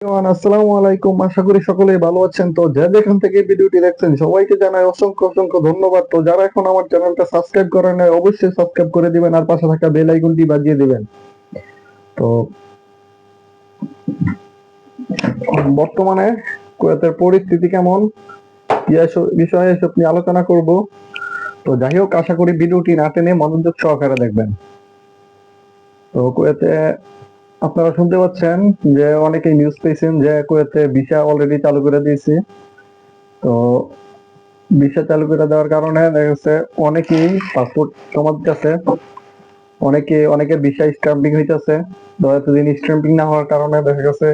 আসসালামু আলাইকুম। আশা করি সকলেই ভালো আছেন। তো যে যেখান থেকে ভিডিওটি দেখছেন, সবাইকে জানাই অসংখ্য অসংখ্য ধন্যবাদ। তো যারা এখন আমার চ্যানেলটা সাবস্ক্রাইব করেন নাই, অবশ্যই সাবস্ক্রাইব করে দিবেন আর পাশে থাকা বেল আইকনটি বাজিয়ে দিবেন। তো বর্তমানে কুয়েতের পরিস্থিতি কেমন? বিষয়ে এসব নিয়ে আলোচনা করব? তো যাই হোক, আশা করি ভিডিওটি না টেনে মনোযোগ সহকারে দেখবেন। তো কুয়েতে আপনারা শুনতে পাচ্ছেন যে অনেকেই নিউজ পেয়েছেন যে কুয়েতে ভিসা অলরেডি চালু করে দিয়েছে। তো ভিসা চালু করে দেওয়ার কারণে দেখা যাচ্ছে অনেকেই পাসপোর্ট জমা দিতেছে অনেকে অনেকের ভিসা স্ট্যাম্পিং হইতেছে। তো এতদিন স্ট্যাম্পিং না হওয়ার কারণে দেখা গেছে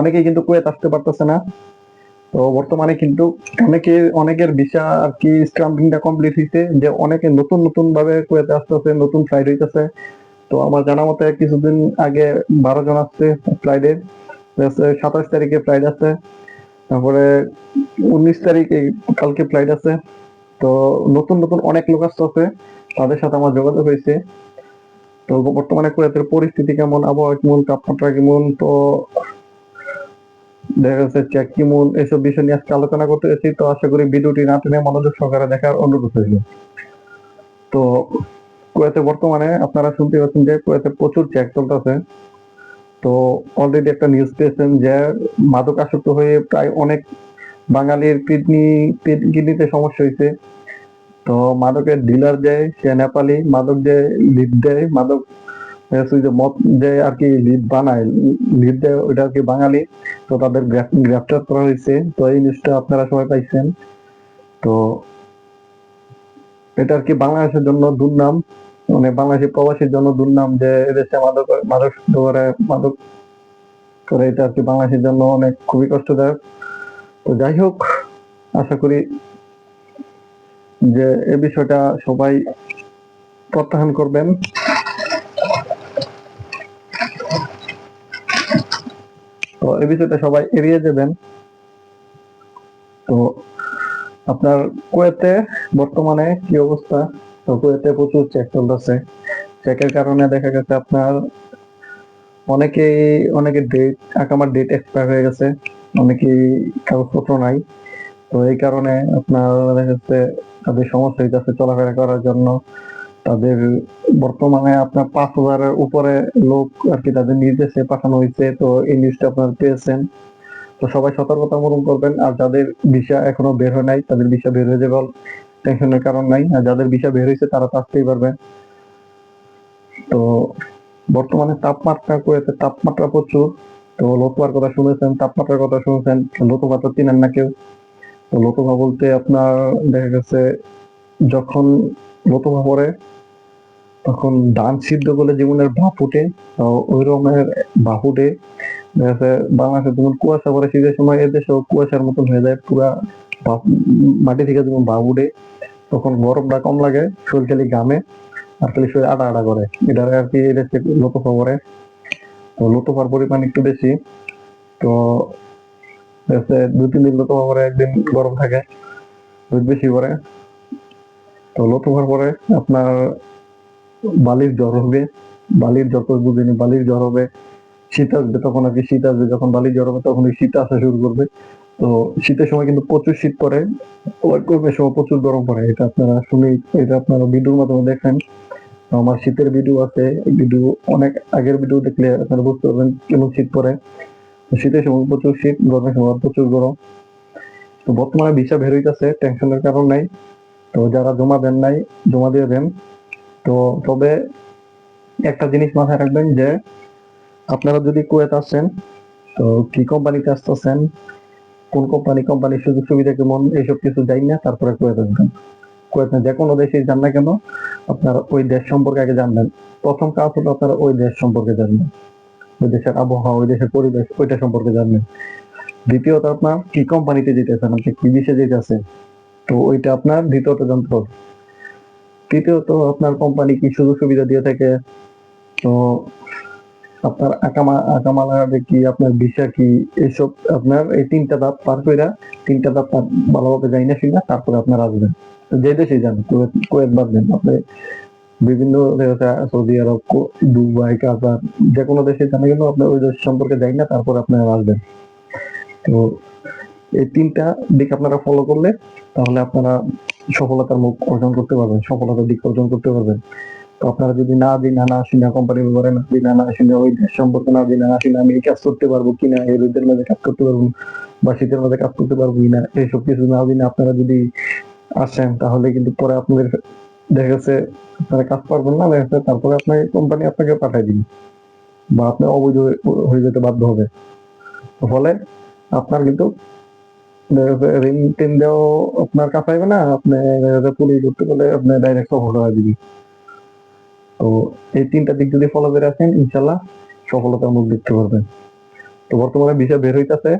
অনেকেই কিন্তু কুয়েত আসতে পারতেছে না। তো বর্তমানে কিন্তু অনেকে, অনেকের ভিসা আর কি স্ট্যাম্পিংটা কমপ্লিট হয়েছে যে অনেকে নতুন নতুন ভাবে কুয়েতে আসতেছে, নতুন ফ্লাইট হইতেছে। তো আমার জানা মতে কিছুদিন আগে বারো জন আসছে ফ্লাইটে সাতাশ তারিখে ফ্লাইট আছে, তারপরে উনিশ তারিখে কালকে ফ্লাইট আছে, তো নতুন নতুন অনেক লোক আসতেছে তাদের সাথে আমার যোগাযোগ হয়েছে। তো বর্তমানে কুয়েতের পরিস্থিতি কেমন, আবহাওয়া কেমন, তাপমাত্রা কেমন, তো দেখা যাচ্ছে চেক কেমন, এসব বিষয় নিয়ে আজকে আলোচনা করতে এসেছি, তো আশা করি ভিডিওটি না টেনে মনোযোগ সহকারে দেখার অনুরোধ রইল। তো কুয়েতে বর্তমানে আপনারা শুনতে পাচ্ছেন যে কুয়েতে প্রচুর চেক চলতেছে। তো অলরেডি একটা নিউজ পেয়েছেন যে মাদক আসক্ত হয়ে প্রায় অনেক বাঙালির কিডনি কিডনিতে সমস্যা হয়েছে। তো মাদকের ডিলার দেয় সে নেপালি, মাদক যে লিড দেয়, মাদক ওই যে মদ যে আর কি লিড বানায় লিড দেয়, ওইটা আর কি বাঙালি। তো তাদের গ্রেফতার করা হয়েছে। তো এই নিউজটা আপনারা সবাই পাইছেন। তো এটা আর কি বাংলাদেশের জন্য দুর্নাম? মানে বাংলাদেশি প্রবাসীর জন্য দুর্নাম যে এদেশে মাদক মাদক করে মাদক করে, এটা আর কি বাংলাদেশের জন্য অনেক খুবই কষ্টদায়ক? তো যাই হোক, আশা করি যে এই বিষয়টা সবাই প্রত্যাহার করবেন। তো এই বিষয়টা সবাই এড়িয়ে যাবেন। আপনার কুয়েতে বর্তমানে কি অবস্থা? তো কুয়েতে প্রচুর চেক চলতেছে। চেকের কারণে দেখা গেছে আপনার অনেকেই অনেকে ডেট আকামার ডেট এক্সপায়ার হয়ে গেছে। অনেকেই কাগজপত্র নাই। তো এই কারণে আপনার দেখা যাচ্ছে তাদের সমস্যা হইতেছে চলাফেরা করার জন্য। তাদের বর্তমানে আপনার পাঁচ হাজারের উপরে লোক আর কি তাদের নির্দেশে পাঠানো হয়েছে তো এই নিউজটা আপনারা পেয়েছেন। তো সবাই সতর্কতা অবলম্বন করবেন। আর যাদের ভিসা এখনও বের হয় নাই, তাদের ভিসা বের হয়ে যাবে। টেনশনের কারণ নাই। আর যাদের ভিসা বের হয়েছে, তারা তো আসতেই পারবে। তো বর্তমানে তাপমাত্রা কুয়েতে তাপমাত্রা প্রচুর। তো লোকমার কথা শুনেছেন, তাপমাত্রার কথা শুনেছেন। লোকমা তো চিনেন না কেউ। তো লোকমা বলতে আপনার দেখা গেছে, যখন লোকমা পড়ে, তখন ধান সিদ্ধ করলে জীবনের ভাপ উঠে ওই রকমের ভাপ উঠে বাংলাদেশে যেমন কুয়াশা পড়ে শীতের সময় এদেশেও কুয়াশার মতন হয়ে যায়, পুরা মাটি থেকে যেমন ভাপ উঠে তখন গরমটা কম লাগে, শরীর খালি ঘামে, আর খালি শরীর আড়া আড়া করে। এটা আর কি এদেশে লোতফা পড়ে। তো লোতফার পরিমাণ একটু বেশি। তো দুই, তিন দিন লোতফা পরে একদিন গরম থাকে, রোদ বেশি পরে তো লোতফার পরে আপনার বালির জ্বর হবে, বালির জ্বর বুঝিনি, বালির জ্বর হবে শীত আসবে তখন আর কি শীত আসবে, যখন বালির জ্বর হবে তখন ওই শীত আসা শুরু করবে। তো শীতের সময় কিন্তু প্রচুর শীত পড়ে, আবার গরমের সময় প্রচুর গরম পড়ে। এটা আপনারা শুনে, এটা আপনারা ভিডিওর মাধ্যমে দেখেন। আমার শীতের ভিডিও আছে ভিডিও অনেক আগের ভিডিও দেখলে আপনারা বুঝতে পারবেন কেমন শীত পড়ে। শীতের সময় প্রচুর শীত, গরমের সময় প্রচুর গরম। তো বর্তমানে ভিসা বের হইতেছে, টেনশনের কারণ নাই। তো যারা জমা দেন নাই, জমা দিয়ে দেন। তো তবে একটা জিনিস মাথায় রাখবেন যে আপনারা যদি কুয়েত আসেন, তো কি কোম্পানিতে আসতেছেন? কোন কোম্পানি কোম্পানির সুযোগ সুবিধা কেমন? এইসব কিছু যাই না, তারপরে কুয়েত আসবেন। কুয়েত না, যে কোনো দেশে যান না কেন, আপনারা ওই দেশ সম্পর্কে আগে জানবেন। প্রথম কাজ হলো আপনারা ওই দেশ সম্পর্কে জানবেন। ওই দেশের আবহাওয়া, ওই দেশের পরিবেশ, ওইটা সম্পর্কে জানবেন। দ্বিতীয়ত আপনার, কি কোম্পানিতে যেতেছেন? আপনি কি বিষয়ে যেতেছেন? তো ওইটা আপনার দ্বিতীয়ত হবে। তৃতীয়ত, আপনার কোম্পানি কি সুযোগ সুবিধা দিয়ে থাকে? তো আপনার আকামা আকামা লাগাবে কি, আপনার ভিসা কি এইসব আপনার এই তিনটা ধাপ পার কইরা তিনটা ধাপ ভালোভাবে যাই না শুনা তারপরে আপনার আসবেন। যে দেশে যান কুয়েত বাদ দেন আপনি বিভিন্ন সৌদি আরব দুবাই, কাতার যে কোনো দেশে জানা কিন্তু আপনার ওই দেশ সম্পর্কে জানি না, তারপর আপনারা আসবেন। তো এই তিনটা দিক আপনারা ফলো করলে তাহলে আপনারা সফলতার মুখ অর্জন করতে পারবেন, সফলতার দিক অর্জন করতে পারবেন। আপনারা যদি না দিন, না আসি না কোম্পানির ব্যাপারে না দিন, না আসি না ওই দেশ সম্পর্কে না দিন, না আসি না আমি এই কাজ করতে পারব কিনা, এই রোদের মধ্যে কাজ করতে পারব বা শীতের মধ্যে কাজ করতে পারব কিনা, এইসব কিছু না দিন, আপনারা যদি আসেন তাহলে কিন্তু পরে আপনাদের দেখা গেছে আপনারা কাজ পারবেন না দেখা যাচ্ছে তারপরে আপনাকে কোম্পানি আপনাকে পাঠাই দিবে, বা আপনি অবৈধ হয়ে- যেতে বাধ্য হবে। ফলে আপনার কিন্তু ঋণ টিন দেওয়া আপনার কাছে না, আপনি পুলিশ করতে গেলে আপনি ডাইরেক্ট হয়ে দিবি। তো এই তিনটা দিক যদি ফলো করে আসেন, ইনশাল্লাহ সফলতার মুখ দেখতে পারবেন। তো বর্তমানে ভিসা বের হইতাছে।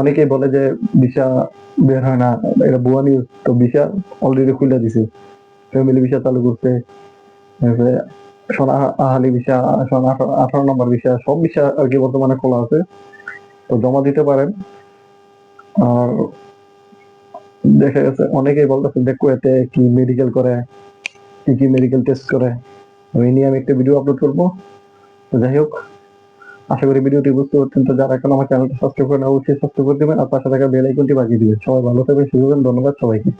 অনেকেই বলে যে ভিসা বের হয় না, এটা ভুয়া নিউজ তো ভিসা অলরেডি খুলে দিছে। ফ্যামিলি ভিসা চালু করছে। আহালি ভিসা আঠারো নম্বর ভিসা, সব ভিসা আর কি বর্তমানে খোলা আছে। তো জমা দিতে পারেন। আর দেখা গেছে, অনেকেই বলতেছে যে কুয়েতে কি মেডিকেল করে, কি কি মেডিকেল টেস্ট করে। আমি নিয়ে আমি একটা ভিডিও আপলোড করব। তো যাই হোক, আশা করি ভিডিওটি বুঝতে পারছেন। তো যারা এখন আমার চ্যানেলটা সাবস্ক্রাইব করেন অবশ্যই সাবস্ক্রাইব করে দেবেন আর পাশে থাকা বেল আইকনটি বাজিয়ে দিবেন। সবাই ভালো থাকবেন সুযোগ ধন্যবাদ সবাইকে।